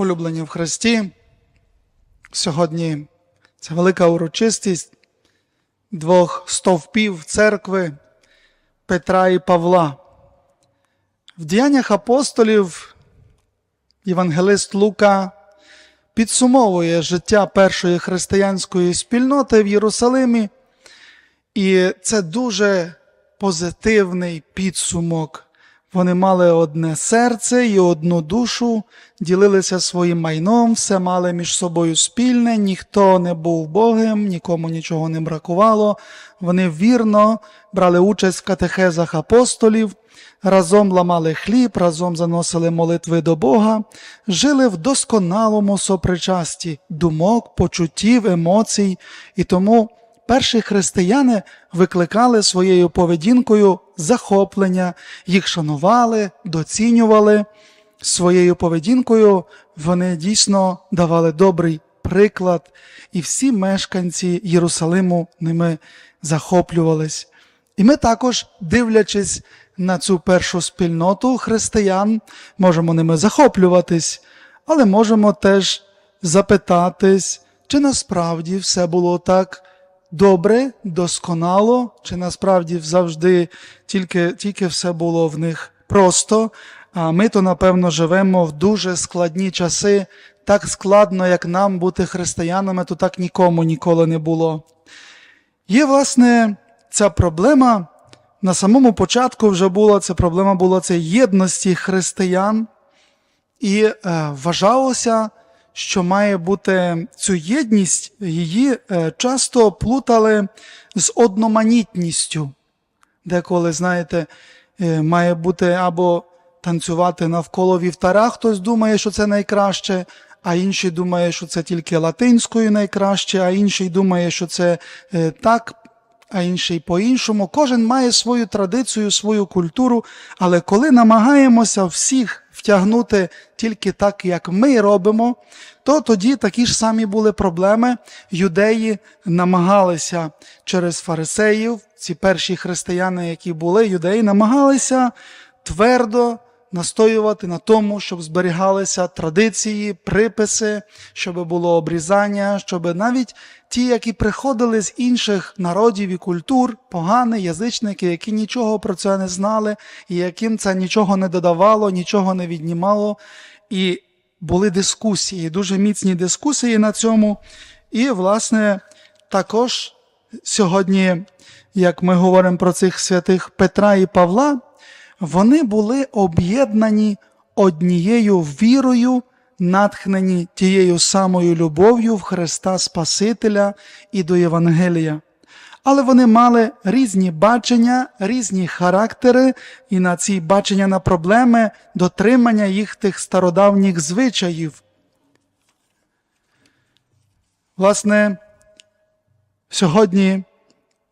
улюблені в Христі. Сьогодні це велика урочистість двох стовпів церкви Петра і Павла. В діяннях апостолів Євангелист Лука підсумовує життя першої християнської спільноти в Єрусалимі, і це дуже позитивний підсумок. Вони мали одне серце і одну душу, ділилися своїм майном, все мали між собою спільне, ніхто не був Богом, нікому нічого не бракувало. Вони вірно брали участь в катехезах апостолів, разом ламали хліб, разом заносили молитви до Бога, жили в досконалому сопричасті думок, почуттів, емоцій, і тому перші християни викликали своєю поведінкою захоплення, їх шанували, доцінювали. Своєю поведінкою вони дійсно давали добрий приклад, і всі мешканці Єрусалиму ними захоплювались. І ми також, дивлячись на цю першу спільноту християн, можемо ними захоплюватись, але можемо теж запитатись, чи насправді все було так добре, досконало, чи насправді завжди тільки, тільки все було в них просто. А ми то, напевно, живемо в дуже складні часи. Так складно, як нам бути християнами, то так нікому ніколи не було. Є, власне, ця проблема. На самому початку вже була ця проблема була це єдності християн, і е, вважалося, що має бути цю єдність, її е, часто плутали з одноманітністю. Деколи, знаєте, е, має бути або танцювати навколо вівтара, хтось думає, що це найкраще, а інший думає, що це тільки латинською найкраще, а інший думає, що це е, так, а інший по-іншому. Кожен має свою традицію, свою культуру, але коли намагаємося всіх втягнути тільки так, як ми робимо, то тоді такі ж самі були проблеми. Юдеї намагалися через фарисеїв, ці перші християни, які були, юдеї, намагалися твердо настоювати на тому, щоб зберігалися традиції, приписи, щоб було обрізання, щоб навіть ті, які приходили з інших народів і культур, погані язичники, які нічого про це не знали, і яким це нічого не додавало, нічого не віднімало. І були дискусії, дуже міцні дискусії на цьому. І, власне, також сьогодні, як ми говоримо про цих святих Петра і Павла, вони були об'єднані однією вірою, натхнені тією самою любов'ю в Христа Спасителя і до Євангелія. Але вони мали різні бачення, різні характери, і на ці бачення на проблеми дотримання їх тих стародавніх звичаїв. Власне, сьогодні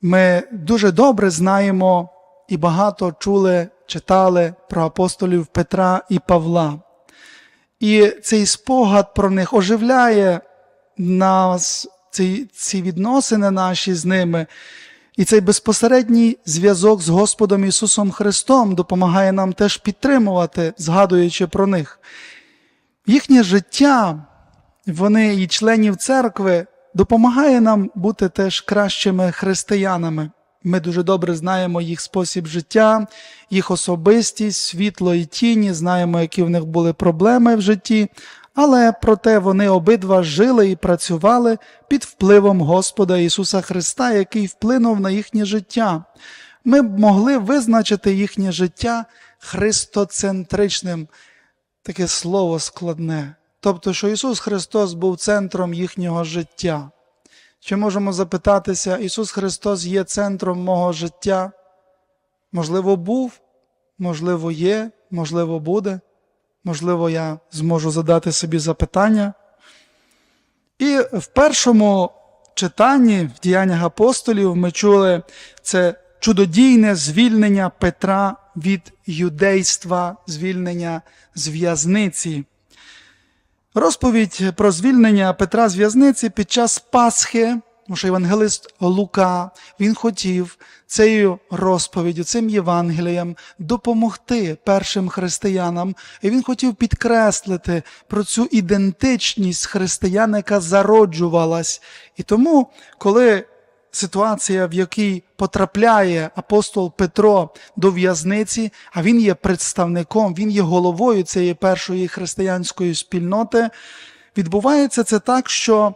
ми дуже добре знаємо і багато чули, читали про апостолів Петра і Павла. І цей спогад про них оживляє нас, ці, ці відносини наші з ними. І цей безпосередній зв'язок з Господом Ісусом Христом допомагає нам теж підтримувати, згадуючи про них. Їхнє життя, вони і членів церкви, допомагає нам бути теж кращими християнами. Ми дуже добре знаємо їх спосіб життя, їх особистість, світло і тіні, знаємо, які в них були проблеми в житті, але проте вони обидва жили і працювали під впливом Господа Ісуса Христа, який вплинув на їхнє життя. Ми б могли визначити їхнє життя христоцентричним, таке слово складне. Тобто, що Ісус Христос був центром їхнього життя. Чи можемо запитатися, Ісус Христос є центром мого життя? Можливо, був, можливо, є, можливо, буде, можливо, я зможу задати собі запитання. І в першому читанні в діяннях апостолів ми чули це чудодійне звільнення Петра від юдейства, звільнення з в'язниці. Розповідь про звільнення Петра з в'язниці під час Пасхи тому що євангелист Лука він хотів цією розповіддю, цим Євангелієм допомогти першим християнам, і він хотів підкреслити про цю ідентичність християн, яка зароджувалась. І тому, коли ситуація, в якій потрапляє апостол Петро до в'язниці, а він є представником, він є головою цієї першої християнської спільноти, відбувається це так, що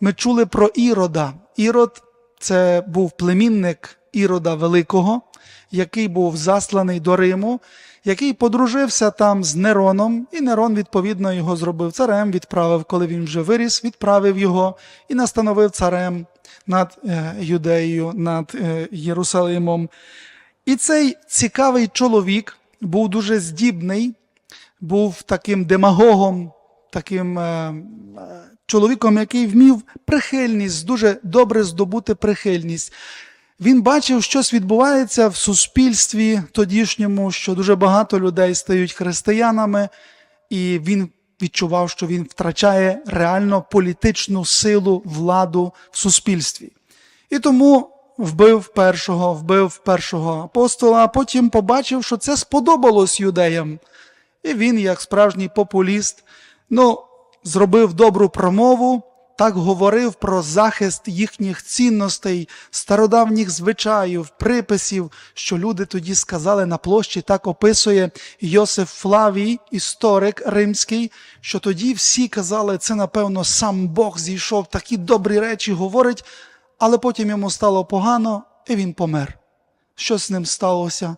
ми чули про Ірода. Ірод це був племінник Ірода Великого, який був засланий до Риму, який подружився там з Нероном, і Нерон, відповідно, його зробив царем, відправив, коли він вже виріс, відправив його і настановив царем над е, Юдеєю, над е, Єрусалимом. І цей цікавий чоловік був дуже здібний, був таким демагогом, таким е, чоловіком, який вмів прихильність, дуже добре здобути прихильність. Він бачив, щось відбувається в суспільстві тодішньому, що дуже багато людей стають християнами, і він відчував, що він втрачає реально політичну силу, владу в суспільстві. І тому вбив першого, вбив першого апостола, а потім побачив, що це сподобалось юдеям. І він, як справжній популіст, ну, зробив добру промову, так говорив про захист їхніх цінностей, стародавніх звичаїв, приписів, що люди тоді сказали на площі, так описує Йосиф Флавій, історик римський, що тоді всі казали, це, напевно, сам Бог зійшов, такі добрі речі говорить, але потім йому стало погано, і він помер. Що з ним сталося?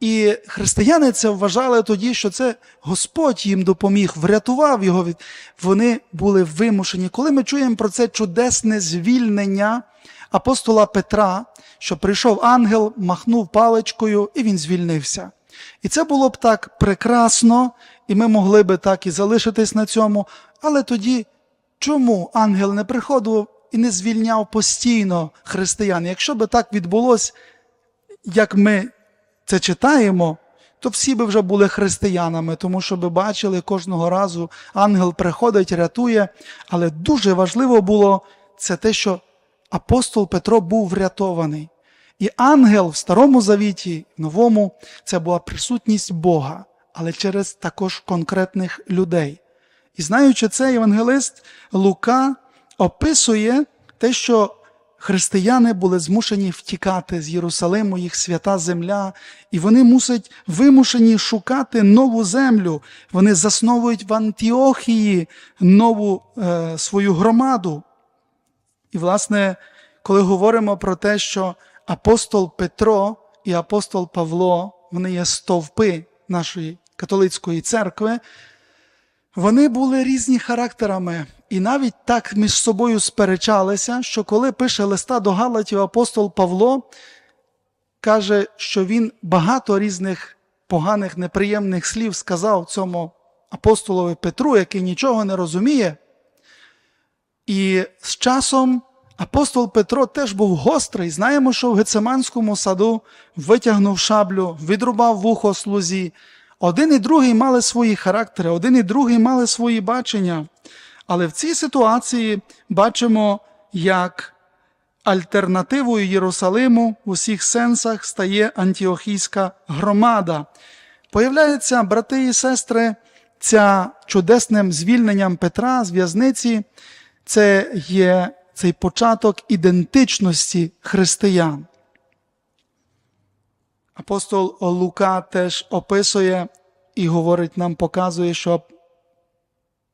І християни це вважали тоді, що це Господь їм допоміг, врятував його. Вони були вимушені. Коли ми чуємо про це чудесне звільнення апостола Петра, що прийшов ангел, махнув паличкою, і він звільнився. І це було б так прекрасно, і ми могли би так і залишитись на цьому. Але тоді чому ангел не приходив і не звільняв постійно християн? Якщо би так відбулося, як ми це читаємо, то всі би вже були християнами, тому що би бачили кожного разу ангел приходить, рятує. Але дуже важливо було це те, що апостол Петро був врятований. І ангел в Старому Завіті, в Новому, це була присутність Бога, але через також конкретних людей. І знаючи це, євангелист Лука описує те, що християни були змушені втікати з Єрусалиму, їх свята земля, і вони мусять вимушені шукати нову землю. Вони засновують в Антіохії нову е, свою громаду. І, власне, коли говоримо про те, що апостол Петро і апостол Павло, вони є стовпи нашої католицької церкви, вони були різні характерами, і навіть так між собою сперечалися, що коли пише листа до Галатів апостол Павло, каже, що він багато різних поганих, неприємних слів сказав цьому апостолові Петру, який нічого не розуміє. І з часом апостол Петро теж був гострий. Знаємо, що в Гецеманському саду витягнув шаблю, відрубав вухо слузі. Один і другий мали свої характери, один і другий мали свої бачення. Але в цій ситуації бачимо, як альтернативою Єрусалиму в усіх сенсах стає антіохійська громада. Появляються, брати і сестри, ця чудесним звільненням Петра з в'язниці, це є цей початок ідентичності християн. Апостол Лука теж описує і говорить нам, показує, що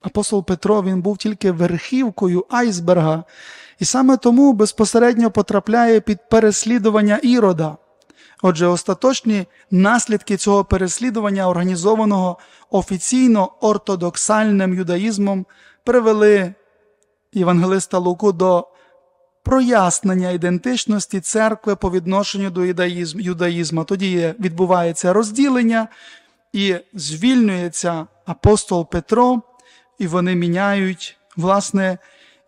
апостол Петро він був тільки верхівкою айсберга, і саме тому безпосередньо потрапляє під переслідування ірода. Отже, остаточні наслідки цього переслідування, організованого офіційно ортодоксальним юдаїзмом, привели євангелиста Луку до прояснення ідентичності церкви по відношенню до юдаїзму. Тоді відбувається розділення і звільнюється апостол Петро, і вони міняють, власне,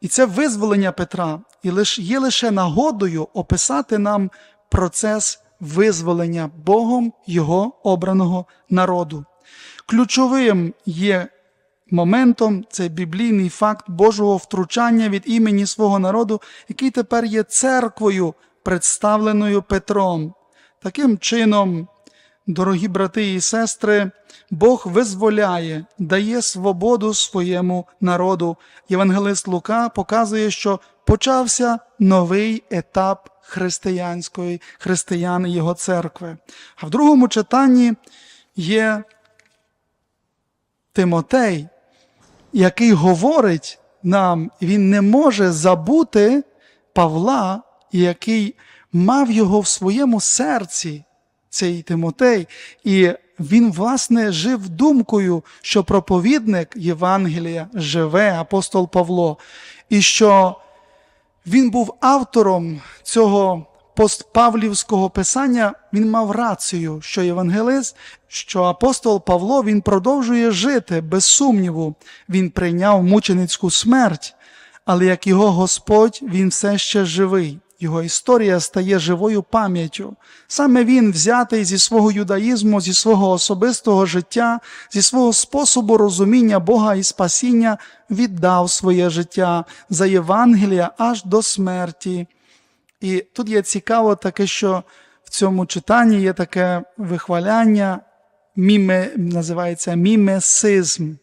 і це визволення Петра і є лише нагодою описати нам процес визволення Богом Його обраного народу. Ключовим є моментом, цей біблійний факт Божого втручання від імені свого народу, який тепер є церквою, представленою Петром. Таким чином, дорогі брати і сестри, Бог визволяє, дає свободу своєму народу. Євангелист Лука показує, що почався новий етап християнської християн і його церкви. А в другому читанні є Тимотей, який говорить нам, він не може забути Павла, який мав його в своєму серці, цей Тимотей, і він, власне, жив думкою, що проповідник Євангелія живе, апостол Павло, і що він був автором цього постпавлівського писання, він мав рацію, що євангелист, що апостол Павло він продовжує жити без сумніву. Він прийняв мученицьку смерть, але як його Господь, він все ще живий. Його історія стає живою пам'яттю. Саме він, взятий зі свого юдаїзму, зі свого особистого життя, зі свого способу розуміння Бога і спасіння, віддав своє життя за Євангелія аж до смерті. І тут є цікаво таке, що в цьому читанні є таке вихваляння, міме, називається мімесизм,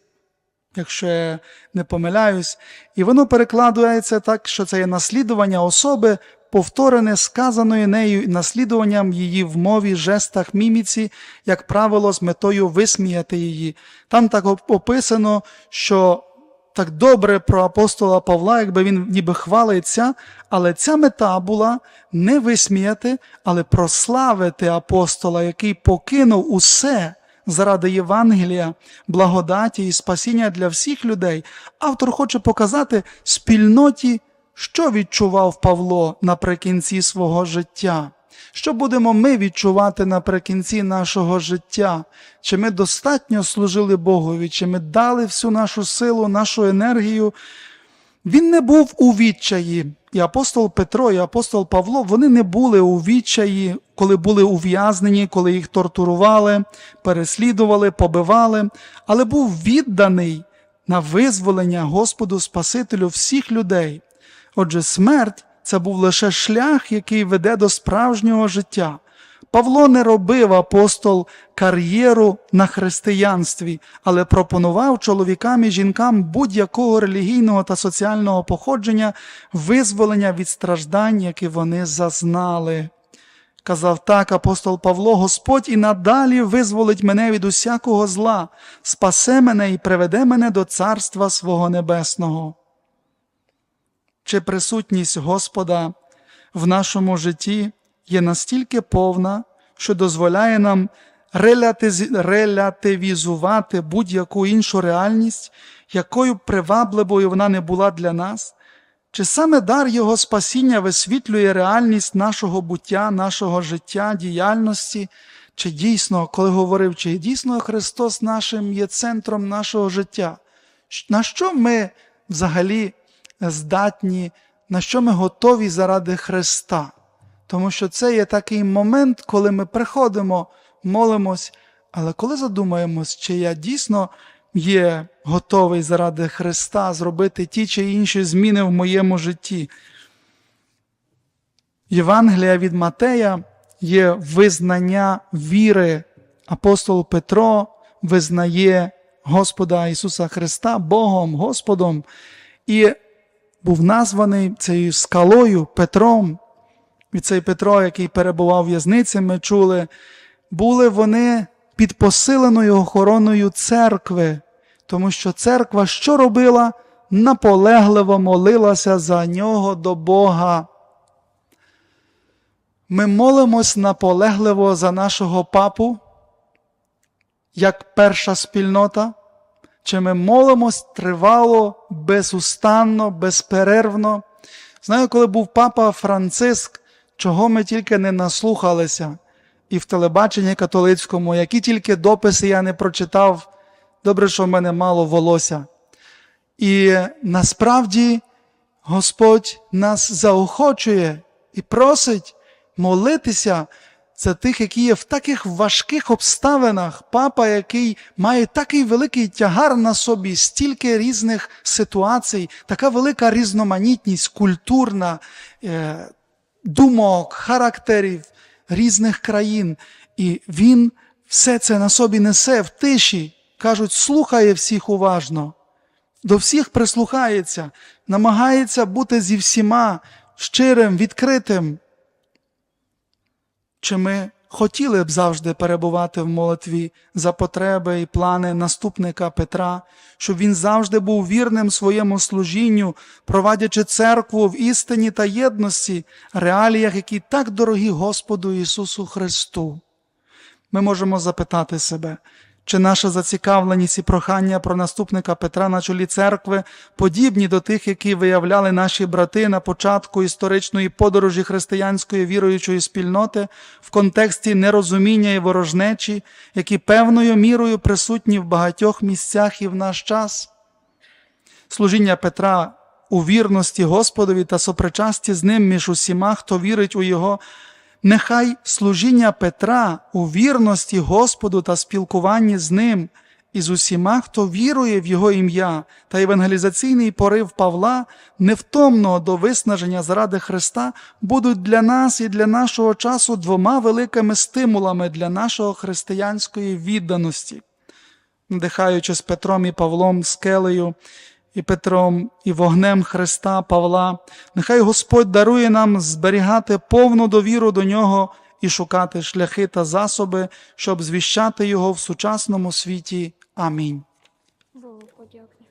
якщо я не помиляюсь. І воно перекладається так, що це є наслідування особи, повторене сказаною нею наслідуванням її в мові, жестах, міміці, як правило, з метою висміяти її. Там так описано, що так добре про апостола Павла, якби він ніби хвалиться, але ця мета була не висміяти, але прославити апостола, який покинув усе заради Євангелія, благодаті і спасіння для всіх людей. Автор хоче показати спільноті, що відчував Павло наприкінці свого життя. Що будемо ми відчувати наприкінці нашого життя? Чи ми достатньо служили Богові, чи ми дали всю нашу силу, нашу енергію? Він не був у відчаї. І апостол Петро, і апостол Павло, вони не були у відчаї, коли були ув'язнені, коли їх тортурували, переслідували, побивали, але був відданий на визволення Господу Спасителю всіх людей. Отже, смерть це був лише шлях, який веде до справжнього життя. Павло не робив апостол кар'єру на християнстві, але пропонував чоловікам і жінкам будь-якого релігійного та соціального походження визволення від страждань, які вони зазнали. Казав так апостол Павло, Господь і надалі визволить мене від усякого зла, спасе мене і приведе мене до царства свого небесного. Чи присутність Господа в нашому житті є настільки повна, що дозволяє нам релятивізувати будь-яку іншу реальність, якою привабливою вона не була для нас? Чи саме дар Його спасіння висвітлює реальність нашого буття, нашого життя, діяльності? Чи дійсно, коли говорив, чи дійсно Христос нашим є центром нашого життя? На що ми взагалі здатні, на що ми готові заради Христа? Тому що це є такий момент, коли ми приходимо, молимось, але коли задумаємось, чи я дійсно є готовий заради Христа зробити ті чи інші зміни в моєму житті. Євангелія від Матея є визнання віри. Апостол Петро визнає Господа Ісуса Христа Богом, Господом, і був названий цією скалою Петром. І цей Петро, який перебував в'язниці, ми чули, були вони під посиленою охороною церкви, тому що церква що робила? Наполегливо молилася за нього до Бога. Ми молимось наполегливо за нашого папу, як перша спільнота, чи ми молимось тривало, безустанно, безперервно. Знаю, коли був папа Франциск, чого ми тільки не наслухалися, і в телебаченні католицькому, які тільки дописи я не прочитав, добре, що в мене мало волосся. І насправді Господь нас заохочує і просить молитися це тих, які є в таких важких обставинах. Папа, який має такий великий тягар на собі, стільки різних ситуацій, така велика різноманітність культурна, е, думок, характерів різних країн. І він все це на собі несе в тиші, кажуть, слухає всіх уважно, до всіх прислухається, намагається бути зі всіма щирим, відкритим. Чи ми хотіли б завжди перебувати в молитві за потреби і плани наступника Петра, щоб він завжди був вірним своєму служінню, провадячи церкву в істині та єдності, реаліях, які так дорогі Господу Ісусу Христу? Ми можемо запитати себе, чи наша зацікавленість і прохання про наступника Петра на чолі церкви подібні до тих, які виявляли наші брати на початку історичної подорожі християнської віруючої спільноти в контексті нерозуміння і ворожнечі, які певною мірою присутні в багатьох місцях і в наш час? Служіння Петра у вірності Господові та сопричасті з ним між усіма, хто вірить у Його Нехай служіння Петра у вірності Господу та спілкуванні з ним і з усіма, хто вірує в Його ім'я та евангелізаційний порив Павла, невтомного до виснаження заради Христа, будуть для нас і для нашого часу двома великими стимулами для нашого християнської відданості. Надихаючи з Петром і Павлом скелею, і Петром, і вогнем Христа Павла, нехай Господь дарує нам зберігати повну довіру до нього і шукати шляхи та засоби, щоб звіщати Його в сучасному світі. Амінь.